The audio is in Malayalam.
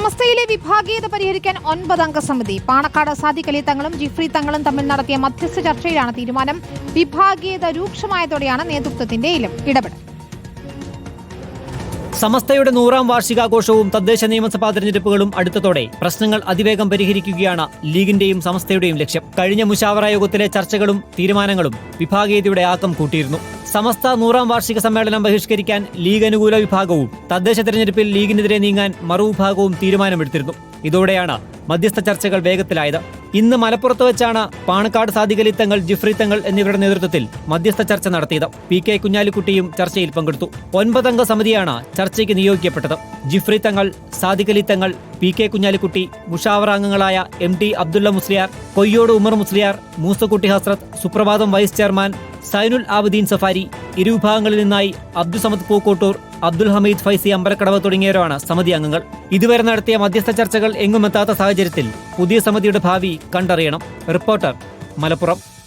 സമസ്തയിലെ വിഭാഗീയത പരിഹരിക്കാൻ ഒൻപതംഗ സമിതി. പാണക്കാട് സാദിഖ് അലി തങ്ങളും ജിഫ്രി തങ്ങളും തമ്മിൽ നടത്തിയ മധ്യസ്ഥ ചർച്ചയിലാണ് തീരുമാനം. വിഭാഗീയത രൂക്ഷമായതോടെയാണ് നേതൃത്വത്തിന്റെ ഇടപെടൽ. സമസ്തയുടെ നൂറാം വാർഷികാഘോഷവും തദ്ദേശ നിയമസഭാ തെരഞ്ഞെടുപ്പുകളും അടുത്തതോടെ പ്രശ്നങ്ങൾ അതിവേഗം പരിഹരിക്കുകയാണ് ലീഗിന്റെയും സമസ്തയുടെയും ലക്ഷ്യം. കഴിഞ്ഞ മുഷാവറ യോഗത്തിലെ ചർച്ചകളും തീരുമാനങ്ങളും വിഭാഗീയതയുടെ ആക്കം കൂട്ടിയിരുന്നു. സമസ്ത നൂറാം വാർഷിക സമ്മേളനം ബഹിഷ്കരിക്കാൻ ലീഗ് അനുകൂല വിഭാഗവും തദ്ദേശ തെരഞ്ഞെടുപ്പിൽ ലീഗിനെതിരെ നീങ്ങാൻ മറുവിഭാഗവും തീരുമാനമെടുത്തിരുന്നു. ഇതോടെയാണ് മധ്യസ്ഥ ചർച്ചകൾ വേഗത്തിലായത്. ഇന്ന് മലപ്പുറത്ത് വെച്ചാണ് പാണക്കാട് സാദികലി തങ്ങൾ ജിഫ്രി തങ്ങൾ എന്നിവരുടെ നേതൃത്വത്തിൽ മധ്യസ്ഥ ചർച്ച നടത്തിയത്. പി കെ കുഞ്ഞാലിക്കുട്ടിയും ചർച്ചയിൽ പങ്കെടുത്തു. ഒൻപതംഗ സമിതിയാണ് ചർച്ചയ്ക്ക് നിയോഗിക്കപ്പെട്ടത്. Jifri Thangal Sadikali Thangal P K Kunhalikutty മുഷാവറാംഗങ്ങളായ M T Abdulla Musliyar Koyyode Umar Musliyar Moosakutty Hazrat Suprabhaatham vice chairman Zainul Abideen Safari. ഇരുവിഭാഗങ്ങളിൽ നിന്നായി അബ്ദുസമദ് പൂക്കോട്ടൂർ അബ്ദുൽ ഹമീദ് ഫൈസി അമ്പലക്കടവ് തുടങ്ങിയവരാണ് സമിതി അംഗങ്ങൾ. ഇതുവരെ നടത്തിയ മധ്യസ്ഥ ചർച്ചകൾ എങ്ങുമെത്താത്ത സാഹചര്യത്തിൽ പുതിയ സമിതിയുടെ ഭാവി കണ്ടറിയണം. റിപ്പോർട്ടർ മലപ്പുറം.